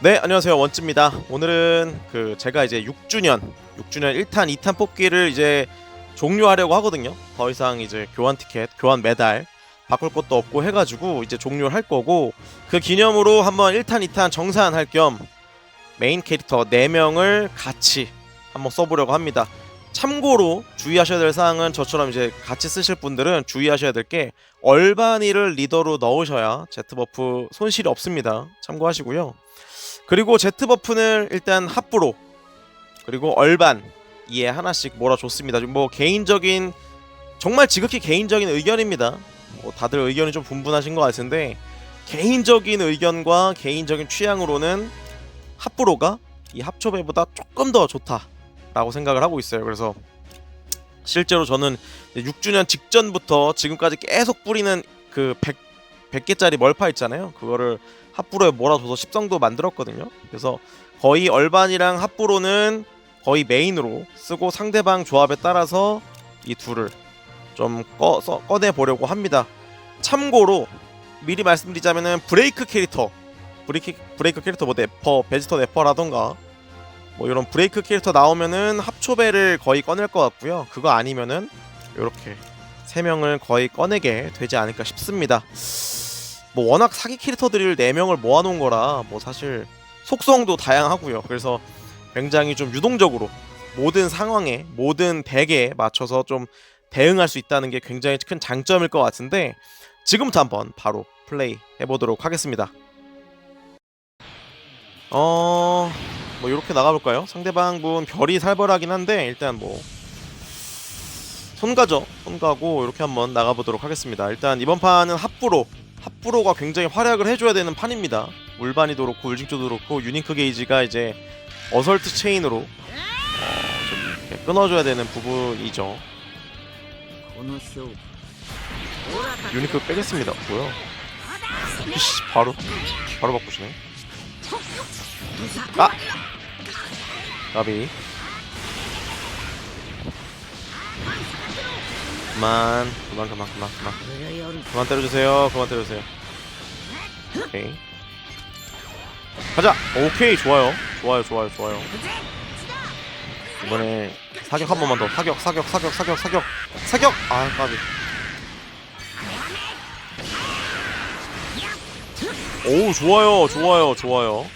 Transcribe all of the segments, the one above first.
네, 안녕하세요. 원찌입니다. 오늘은 그 제가 이제 6주년, 6주년 1탄, 2탄 뽑기를 이제 종료하려고 하거든요. 더 이상 이제 교환 티켓, 교환 메달 바꿀 것도 없고 해가지고 이제 종료할 거고 그 기념으로 한번 1탄, 2탄 정산할 겸 메인 캐릭터 4명을 같이 한번 써보려고 합니다. 참고로 주의하셔야 될 사항은 저처럼 이제 같이 쓰실 분들은 주의하셔야 될 게 얼반이를 리더로 넣으셔야 제트 버프 손실이 없습니다. 참고하시고요. 그리고 제트 버프는 일단 합부로 그리고 얼반 이에 하나씩 몰아줬습니다. 좀뭐 개인적인 정말 지극히 개인적인 의견입니다. 뭐 다들 의견이 좀 분분하신 것 같은데 개인적인 의견과 개인적인 취향으로는 합부로가 이 합초배보다 조금 더 좋다라고 생각을 하고 있어요. 그래서 실제로 저는 6주년 직전부터 지금까지 계속 뿌리는 그 100, 100개짜리 멀파 있잖아요. 그거를 합부로에 몰아줘서 10성도 만들었거든요. 그래서 거의 얼반이랑 합부로는 거의 메인으로 쓰고 상대방 조합에 따라서 이 둘을 좀 꺼, 써, 꺼내 보려고 합니다. 참고로 미리 말씀드리자면은 브레이크 캐릭터 브레이크, 브레이크 캐릭터 뭐 네퍼 베지터 네퍼라던가 뭐 이런 브레이크 캐릭터 나오면은 합초배를 거의 꺼낼 것 같고요. 그거 아니면은 이렇게 세 명을 거의 꺼내게 되지 않을까 싶습니다. 뭐 워낙 사기 캐릭터들을 4명을 모아놓은 거라 뭐 사실 속성도 다양하고요. 그래서 굉장히 좀 유동적으로 모든 상황에 모든 덱에 맞춰서 좀 대응할 수 있다는 게 굉장히 큰 장점일 것 같은데 지금부터 한번 바로 플레이 해보도록 하겠습니다. 어... 뭐 이렇게 나가볼까요? 상대방 분 별이 살벌하긴 한데 일단 뭐 손가죠. 손가고 이렇게 한번 나가보도록 하겠습니다. 일단 이번 판은 합부로 합브로가 굉장히 활약을 해줘야 되는 판입니다. 울반이도 그렇고 울징조도 그렇고 유니크 게이지가 이제 어설트 체인으로 어, 좀 이렇게 끊어줘야 되는 부분이죠. 유니크 빼겠습니다. 뭐야? 이씨 바로 바로 바꾸시네. 아 나비 그만 그만 그만 그만 그만. 그만 때려주세요 그만 때려주세요. 오케이. 가자! 오케이 좋아요. 좋아요 좋아요 좋아요. 이번에 사격 한 번만 더. 사격 사격 사격 사격 사격. 사격! 아 까비. 오 좋아요 좋아요 좋아요.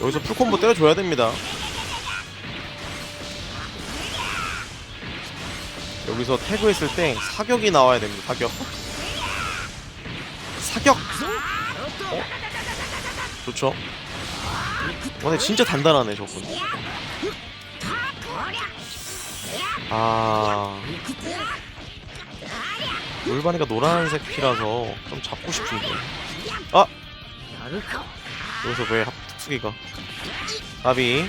여기서 풀콤보 때려줘야 됩니다. 여기서 태그 했을 때 사격이 나와야 됩니다. 사격. 사격. 어? 좋죠. 어, 근데 진짜 단단하네 저분. 아. 울바니가 노란색 피라서 좀 잡고 싶은데. 아. 여기서 왜 합투기가? 나비.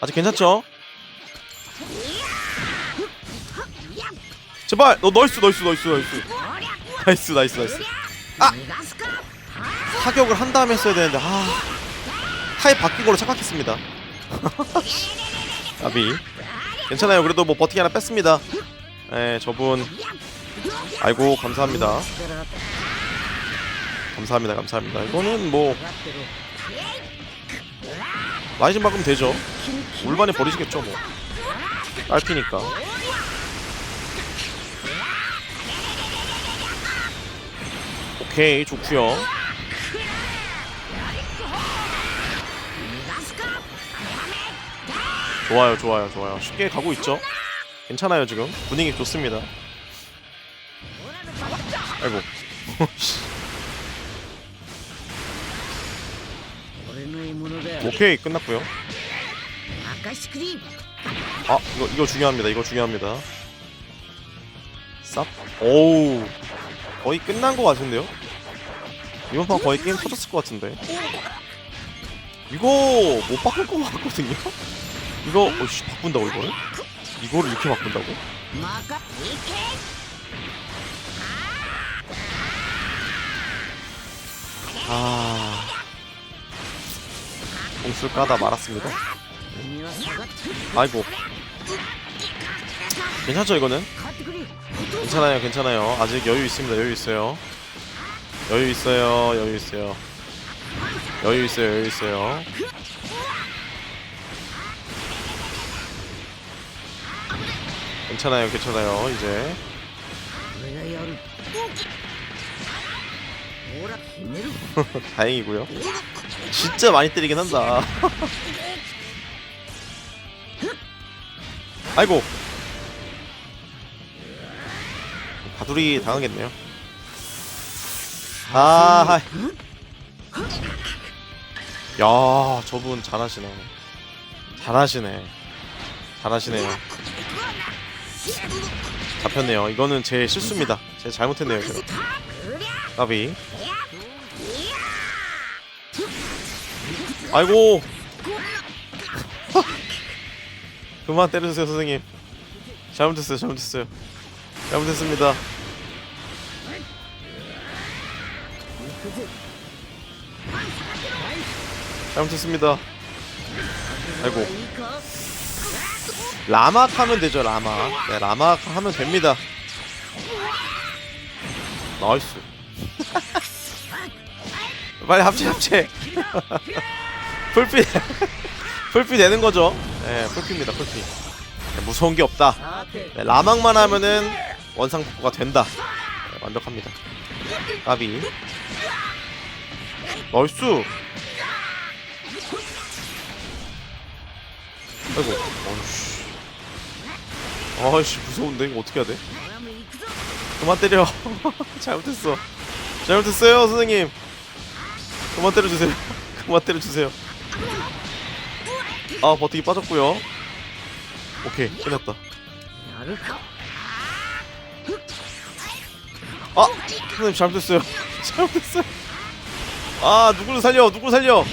아직 괜찮죠? 제발! 너 널스 널스 널스 널스. 나이스 나이스 나이스. 아! 타격을 한 다음에 했어야 되는데 아. 타입 바뀐 걸로 착각했습니다. 아비. 괜찮아요. 그래도 뭐 버티기 하나 뺐습니다. 에 저분. 아이고 감사합니다. 감사합니다 감사합니다. 이거는 뭐. 라이징 박으면 되죠. 울반에 버리시겠죠 뭐. 딸피니까. 오케이 좋구요. 좋아요 좋아요 좋아요. 쉽게 가고 있죠? 괜찮아요 지금. 분위기 좋습니다. 아이고. 오케이 끝났고요. 아 이거 이거 중요합니다. 이거 중요합니다. 쌉. 오우 거의 끝난 것 같은데요? 이번 판 거의 게임 터졌을 것 같은데. 이거 못 바꿀 것 같거든요? 이거 어씨 바꾼다고 이거를? 이거를 이렇게 바꾼다고? 아. 공수를 까다 말았습니다. 아이고. 괜찮죠 이거는? 괜찮아요 괜찮아요. 아직 여유 있습니다 여유 있어요. 여유 있어요 여유 있어요. 여유 있어요 여유 있어요. 괜찮아요 괜찮아요 이제. 다행이고요. 진짜 많이 때리긴 한다. 아이고. 가두리 당하겠네요. 아 하이. 야 저분 잘하시네. 잘하시네. 잘하시네요. 잡혔네요. 이거는 제 실수입니다. 제가 잘못했네요 제가 나비. 아이고. 그만 때려주세요 선생님. 잘못했어요 잘못했어요. 잘못했습니다. 잘못했습니다. 아이고. 라마 하면 되죠 라마 네 라마 하면 됩니다. 나이스. 빨리 합체 합체. 풀피 풀피 되는 거죠. 네, 풀피입니다 풀피. 네, 무서운 게 없다. 네, 라망만 하면은 원상 복구가 된다. 네, 완벽합니다. 까비. 나이스 아이고 어이씨. 아이씨 무서운데? 이거 어떻게 해야 돼? 그만 때려. 잘못했어. 잘못했어요 선생님. 그만 때려주세요. 그만 때려주세요. 아 버티기 빠졌고요. 오케이 끝났다. 아! 선생님 잘못했어요. 잘못했어요. 아 누구를 살려 누구를 살려.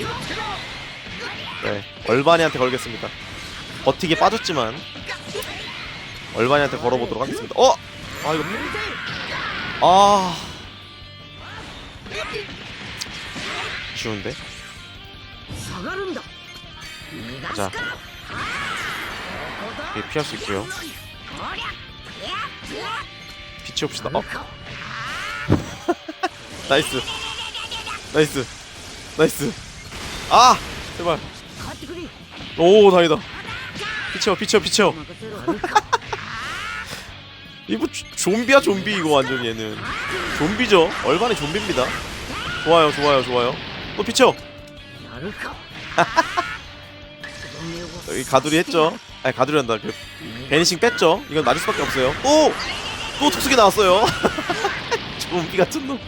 네 얼바니한테 걸겠습니다. 버티기 빠졌지만 얼바니한테 걸어보도록 하겠습니다. 어! 아 이거 아. 쉬운데? 자. 예, 피할 수 있고요. 비치옵시다. 어? 나이스. 나이스. 나이스. 아! 제발. 오 다행이다. 피쳐 피쳐 피쳐 이거 좀비야 좀비 이거 완전 얘는. 좀비죠. 얼마나 좀비입니다. 좋아요 좋아요 좋아요. 어, 또 피쳐. 여기 가두리 했죠. 아니 가두리 한다. 그 베니싱 뺐죠. 이건 맞을 수밖에 없어요. 오! 또 특수기 나왔어요. 좀 웃기 같은 놈.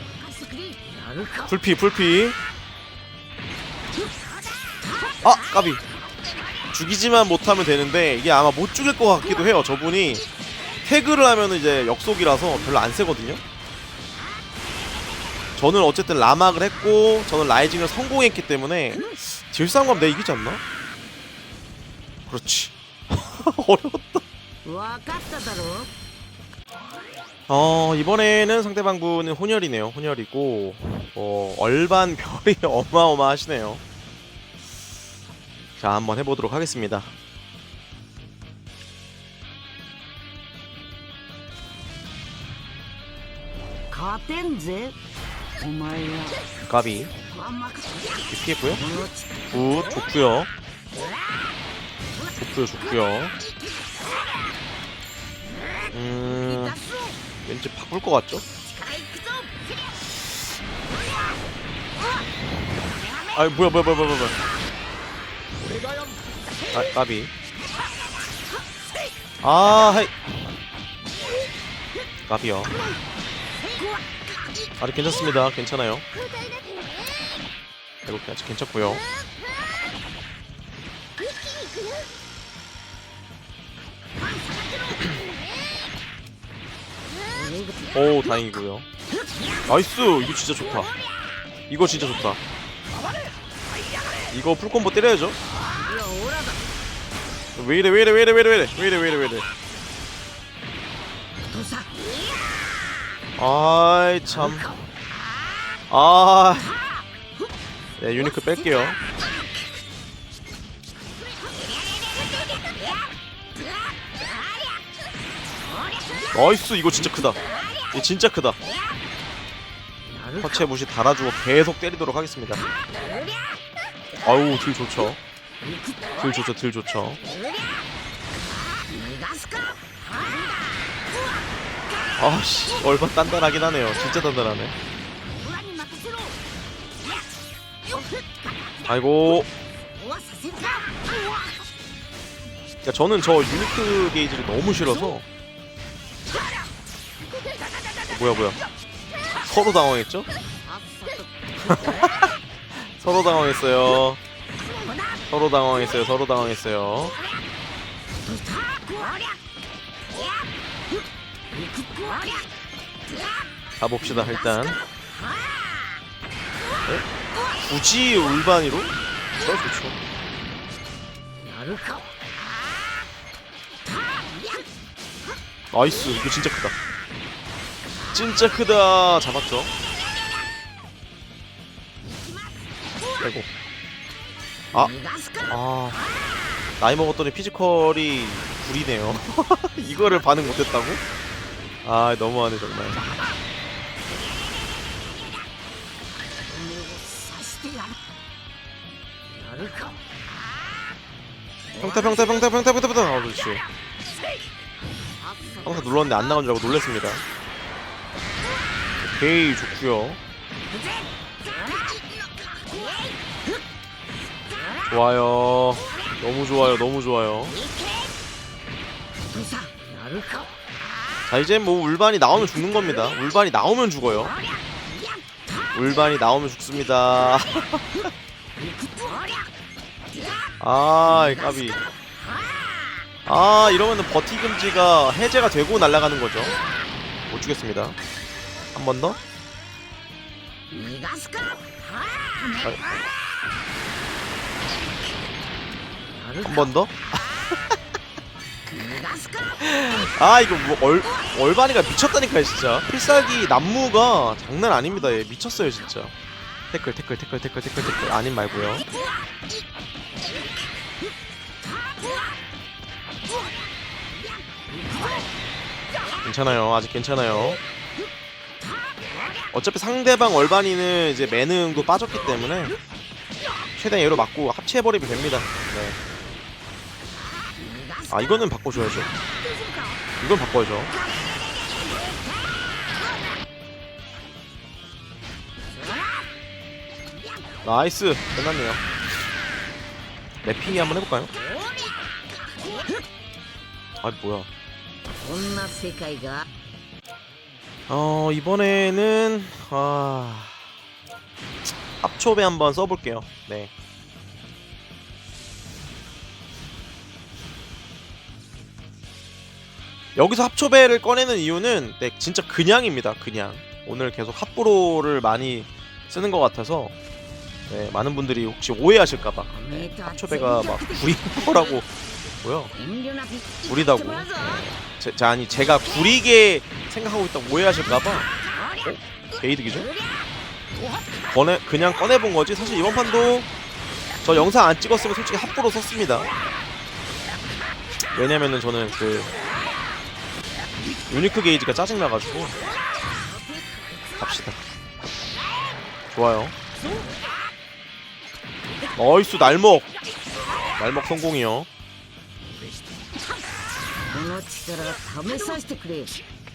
불피 불피. 아 까비. 죽이지만 못하면 되는데 이게 아마 못 죽일 것 같기도 해요. 저분이 태그를 하면 이제 역속이라서 별로 안 세거든요. 저는 어쨌든 라막을 했고 저는 라이징을 성공했기 때문에 질싸움감 내 이기지 않나? 그렇지. 어려웠다. 어 이번에는 상대방분은 혼혈이네요. 혼혈이고 어 얼반 별이 어마어마하시네요. 자 한번 해보도록 하겠습니다. 가텐제 가비. 피했고요. 굿 좋구요. 좋구요 좋구요. 음 왠지 바꿀 것 같죠? 아이 뭐야 뭐야 뭐야 뭐야 뭐야. 아, 까비. 아 하이. 까비요. 아직 괜찮습니다. 괜찮아요. 이렇게 아직 괜찮고요. 오 다행이고요. 나이스! 이거 진짜 좋다. 이거 진짜 좋다. 이거 풀콤보 때려야죠. 왜 이래 왜 이래 왜 이래 왜 이래 왜 이래 왜 이래 왜 이래 왜 이래 아이 참 아. 네, 유니크 뺄게요. 나이스 이거 진짜 크다. 이거 진짜 크다. 터치의 무시 달아주고 계속 때리도록 하겠습니다. 아우 딜 좋죠. 딜 좋죠, 딜 좋죠. 아씨 얼마 단단하긴 하네요. 진짜 단단하네. 아이고. 야, 저는 저 유니크 게이지를 너무 싫어서. 뭐야 뭐야. 서로 당황했죠? 서로 당황했어요 서로 당황했어요. 서로 당황했어요 서로 당황했어요. 가봅시다 일단. 에? 굳이 울반이로? 저 어, 좋죠. 나이스. 이거 진짜 크다. 진짜 크다. 잡았죠? 아이고. 아, 아. 나이 먹었더니 피지컬이 구리네요. 이거를 반응 못했다고? 아 너무하네 정말. 평타 평타 평타 평타 평타 평타. 아 그렇지. 평타 눌렀는데 안 나간 줄 알고 놀랬습니다. 오케이 좋구요. 좋아요. 너무 좋아요 너무 좋아요. 자 이제 뭐 울반이 나오면 죽는 겁니다. 울반이 나오면 죽어요. 울반이 나오면 죽습니다. 아이 까비. 아 이러면은 버티금지가 해제가 되고 날아가는 거죠. 못 죽겠습니다. 한 번 더 한 번 더? 아. 아 이거 뭐 얼, 얼반이가 미쳤다니까요 진짜. 필살기 남무가 장난 아닙니다. 얘 미쳤어요 진짜. 태클 태클 태클 태클 태클 태클. 아님 말고요. 괜찮아요. 아직 괜찮아요. 어차피 상대방 얼반이는 이제 매능도 빠졌기 때문에 최대한 얘로 맞고 합체해버리면 됩니다. 네. 아 이거는 바꿔줘야죠. 이건 바꿔야죠. 나이스. 끝났네요. 네, 맵핑이 한번 해볼까요? 아 뭐야. 어 이번에는 아 합초배 한번 써볼게요. 네. 여기서 합초배를 꺼내는 이유는 네, 진짜 그냥입니다. 그냥 오늘 계속 합브로를 많이 쓰는 것 같아서 네, 많은 분들이 혹시 오해하실까봐 네, 합초배가 막 구린 거라고 고요 구리다고 네, 제, 자, 아니 제가 구리게 생각하고 있다고 오해하실까봐 어? 게이득이죠? 꺼내, 그냥 꺼내본 거지 사실 이번 판도 저 영상 안 찍었으면 솔직히 합부로 썼습니다 왜냐면은 저는 그 유니크 게이지가 짜증나가지고. 갑시다. 좋아요. 어이수 날먹! 날먹 성공이요.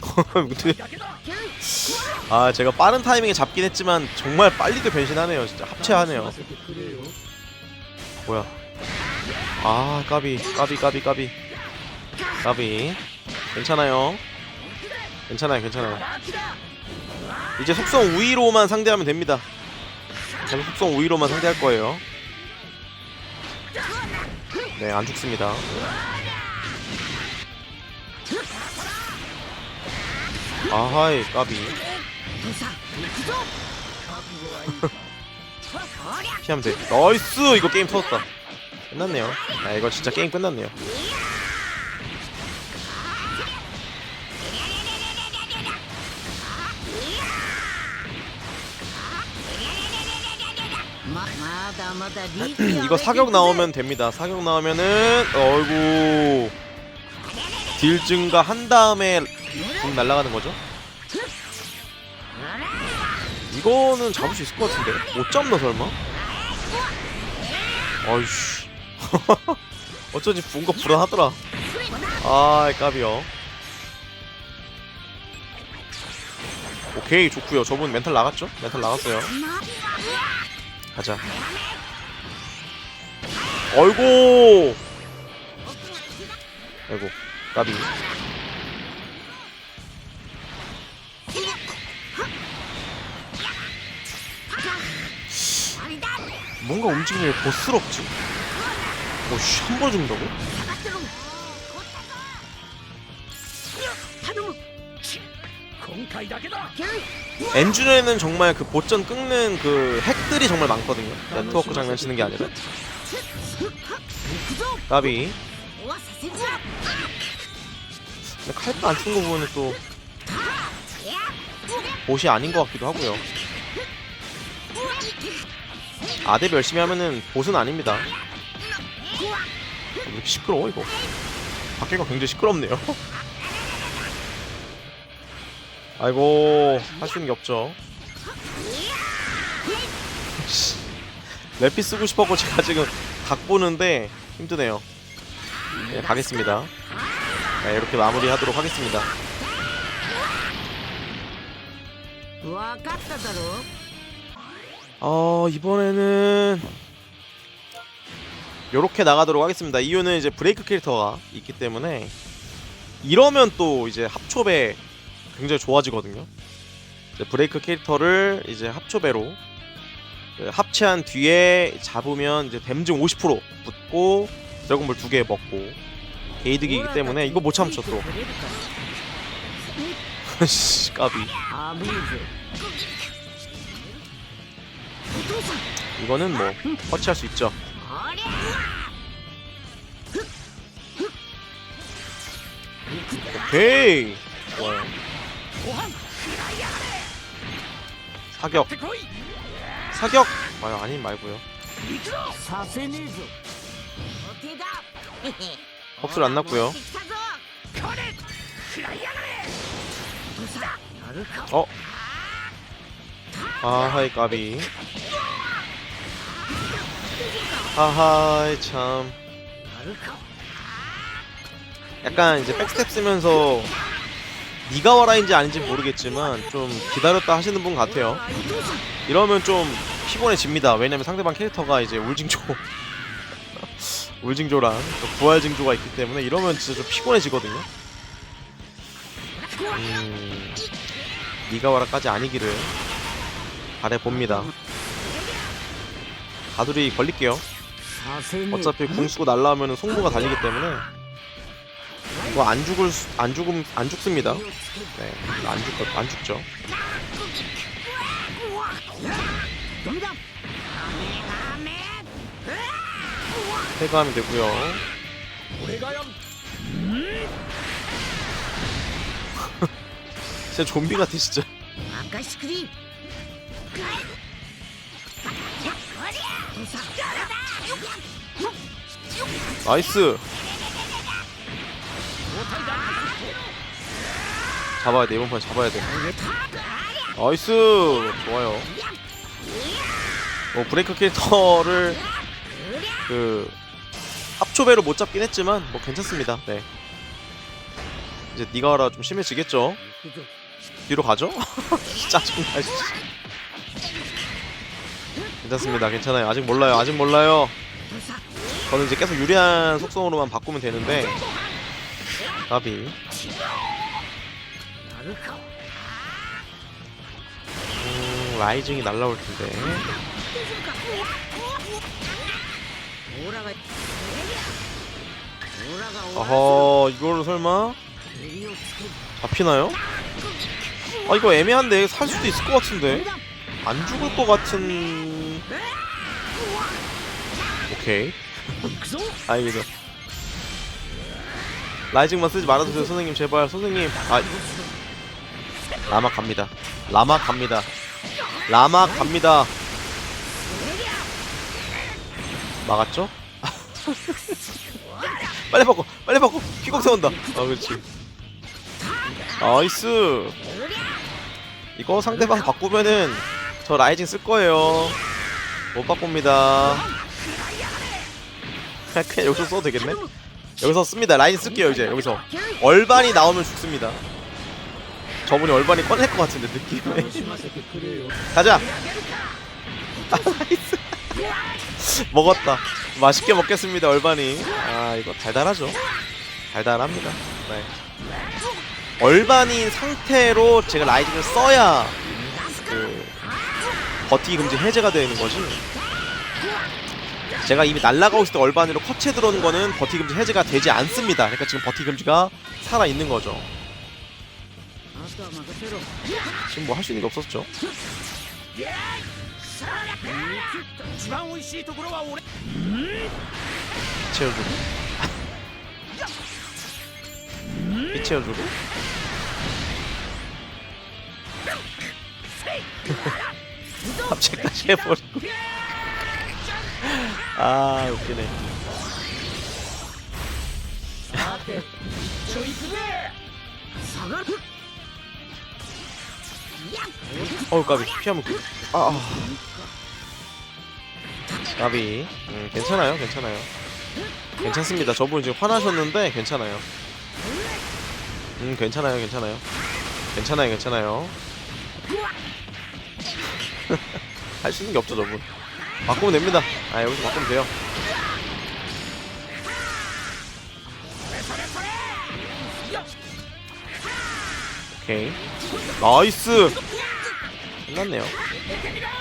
아 제가 빠른 타이밍에 잡긴 했지만 정말 빨리도 변신하네요. 진짜 합체하네요. 뭐야? 아 까비 까비 까비 까비. 까비. 괜찮아요. 괜찮아요 괜찮아요. 이제 속성 우위로만 상대하면 됩니다. 계속 속성 우위로만 상대할 거예요. 네 안 죽습니다. 아하이 까비. 피하면 돼. 나이스! 이거 게임 터졌다. 끝났네요. 아 이거 진짜 게임 끝났네요. 이거 사격 나오면 됩니다. 사격 나오면은, 어이구. 딜 증가 한 다음에 군 날아가는 거죠? 이거는 잡을 수 있을 것 같은데 못 잡나 설마? 아이씨 어쩐지 뭔가 불안하더라 아 까비요 오케이 좋구요 저분 멘탈 나갔죠? 멘탈 나갔어요 가자 어이구 아이고 까비 뭔가 움직임이 왜 보스럽지? 오씨 한 번 죽는다고? 엔주에는 정말 그 보전 끊는 그 핵들이 정말 많거든요. 네트워크 장난치는 게 아니라. 근데 칼도 안 쓴 거 보면 또 보시 아닌 것 같기도 하고요. 아대 열심히 하면은 보스는 아닙니다. 왜 이렇게 시끄러워 이거. 밖에가 굉장히 시끄럽네요 아이고 할 수 있는 게 없죠. 레피 쓰고 싶었고 제가 지금 각 보는데 힘드네요. 네, 가겠습니다. 네, 이렇게 마무리하도록 하겠습니다. 어 이번에는 이렇게 나가도록 하겠습니다. 이유는 이제 브레이크 캐릭터가 있기 때문에 이러면 또 이제 합초배 굉장히 좋아지거든요. 브레이크 캐릭터를 이제 합초배로 그 합체한 뒤에 잡으면 이제 댐증 50% 붙고 드래곤볼 두 개 먹고 게이득이기 때문에 이거 못 참죠 또. 씨 까비. 이거는 뭐 터치할 수 있죠. 오케이. 와. 사격. 사격! 아유 아니 말고요. 법술 안 났고요. 어? 아하이 까비. 아하이 참. 약간 이제 백스텝 쓰면서 니가 와라인지 아닌지 모르겠지만 좀 기다렸다 하시는 분 같아요. 이러면 좀 피곤해집니다. 왜냐면 상대방 캐릭터가 이제 울징조. 울징조랑 부활징조가 있기 때문에 이러면 진짜 좀 피곤해지거든요. 음... 니가 와라까지 아니기를 바래봅니다. 가두리 걸릴게요. 어차피 궁수고 날라오면 송보가 달리기 때문에. 이거 안 죽을 수, 안 죽음 안 죽습니다. 네, 안 죽, 안 죽죠. 해가하면 되구요. 진짜 좀비 같아 진짜. 나이스. 잡아야 돼. 이번 판 잡아야 돼. 나이스! 좋아요. 뭐 브레이크 캐릭터를 그 합초배로 못 잡긴 했지만 뭐 괜찮습니다. 네. 이제 니가라 좀 심해지겠죠? 뒤로 가죠? 짜증나 괜찮습니다. 괜찮아요. 아직 몰라요. 아직 몰라요. 저는 이제 계속 유리한 속성으로만 바꾸면 되는데. 나비. 음, 라이징이 날라올 텐데. 어허, 이걸 설마? 잡히나요? 아 이거 애매한데 살 수도 있을 것 같은데. 안 죽을 것 같은. 오케이. 알겠어. 라이징만 쓰지 말아주세요 선생님. 제발 선생님. 아 라마 갑니다 라마 갑니다 라마 갑니다 막았죠? 빨리 바꿔 빨리 바꿔 퀴곡 세운다 아 그렇지 나이스 이거 상대방 바꾸면은 저 라이징 쓸 거예요. 못 바꿉니다. 그냥 여기서 써도 되겠네? 여기서 씁니다. 라인 쓸게요, 이제. 여기서. 얼반이 나오면 죽습니다. 저분이 얼반이 꺼낼 것 같은데, 느낌에. 가자! 아, 나이스. 먹었다. 맛있게 먹겠습니다, 얼반이. 아, 이거 달달하죠? 달달합니다. 네. 얼반인 상태로 제가 라이징을 써야 그 버티기 금지 해제가 되는 거지. 제가 이미 날라가고 있을 때 얼반으로 커체 들어오는 거는 버티기 금지 해제가 되지 않습니다. 그러니까 지금 버티기 금지가 살아 있는 거죠. あとは任せろ 지금 뭐 할 수 있는 게 없었죠. 一番美味しいところは俺 채워주고. 이 채워주고. 합체까지 해버리고. 아 웃기네. 下がる 어우 까비. 피하면 그... 아, 아. 까비. 음, 괜찮아요 괜찮아요. 괜찮습니다. 저분 지금 화나셨는데 괜찮아요. 음 괜찮아요 괜찮아요. 괜찮아요 괜찮아요. 할 수 있는 게 없죠 저분. 바꾸면 됩니다. 아 여기서 바꾸면 돼요. 오케이. 나이스 끝났네요.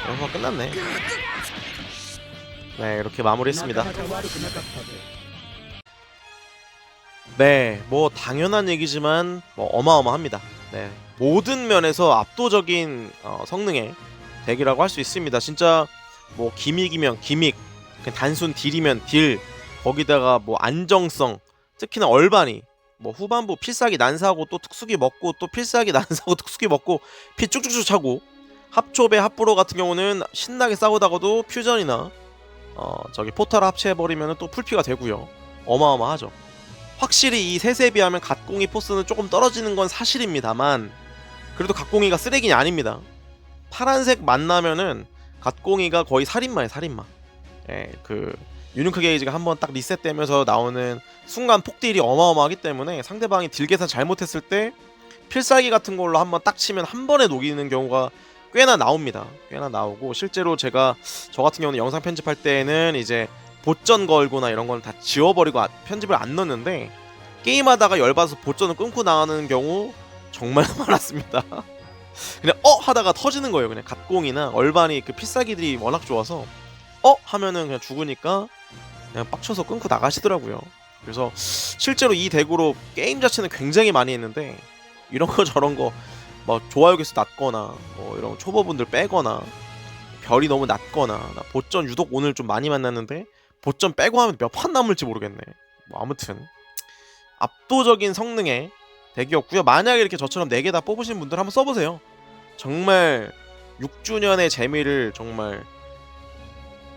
영상 끝났네. 네 이렇게 마무리했습니다. 네뭐 당연한 얘기지만 뭐 어마어마합니다. 네 모든 면에서 압도적인 어, 성능의 덱이라고 할 수 있습니다. 진짜 뭐 기믹이면 기믹 단순 딜이면 딜 거기다가 뭐 안정성 특히나 얼반이 뭐 후반부 필살기 난사하고 또 특수기 먹고 또 필살기 난사하고 특수기 먹고 피 쭉쭉쭉 차고 합초배 합부로 같은 경우는 신나게 싸우다가도 퓨전이나 어 저기 포탈 합체해버리면 또 풀피가 되고요. 어마어마하죠. 확실히 이 셋에 비하면 갓공이 포스는 조금 떨어지는 건 사실입니다만 그래도 갓공이가 쓰레기는 아닙니다. 파란색 만나면은 갓공이가 거의 살인마예요 살인마. 예, 그 유니크 게이지가 한번 딱 리셋되면서 나오는 순간 폭딜이 어마어마하기 때문에 상대방이 딜 계산 잘못했을 때 필살기 같은 걸로 한번 딱 치면 한 번에 녹이는 경우가 꽤나 나옵니다. 꽤나 나오고 실제로 제가 저 같은 경우는 영상 편집할 때에는 이제 보전 걸거나 이런 건 다 지워버리고 아- 편집을 안 넣는데 게임하다가 열받아서 보전을 끊고 나가는 경우 정말 많았습니다. 그냥 어 하다가 터지는 거예요. 그냥 갓공이나 얼반이 그 필살기들이 워낙 좋아서 어 하면은 그냥 죽으니까 그냥 빡쳐서 끊고 나가시더라고요. 그래서 실제로 이 덱으로 게임 자체는 굉장히 많이 했는데 이런 거 저런 거 막 좋아요 개수 낮거나 뭐 이런 초보분들 빼거나 별이 너무 낮거나 나 보전 유독 오늘 좀 많이 만났는데 보점 빼고 하면 몇 판 남을지 모르겠네. 뭐 아무튼 압도적인 성능의 덱이었고요. 만약에 이렇게 저처럼 4개 다 뽑으신 분들 한번 써보세요. 정말 6주년의 재미를 정말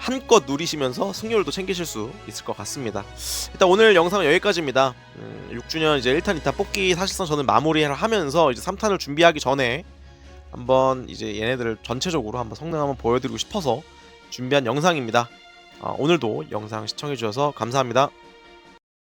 한껏 누리시면서 승률도 챙기실 수 있을 것 같습니다. 일단 오늘 영상은 여기까지입니다. 음, 6주년 이제 1탄, 2탄 뽑기 사실상 저는 마무리를 하면서 이제 3탄을 준비하기 전에 한번 이제 얘네들을 전체적으로 한번 성능 한번 보여드리고 싶어서 준비한 영상입니다. 아, 오늘도 영상 시청해주셔서 감사합니다.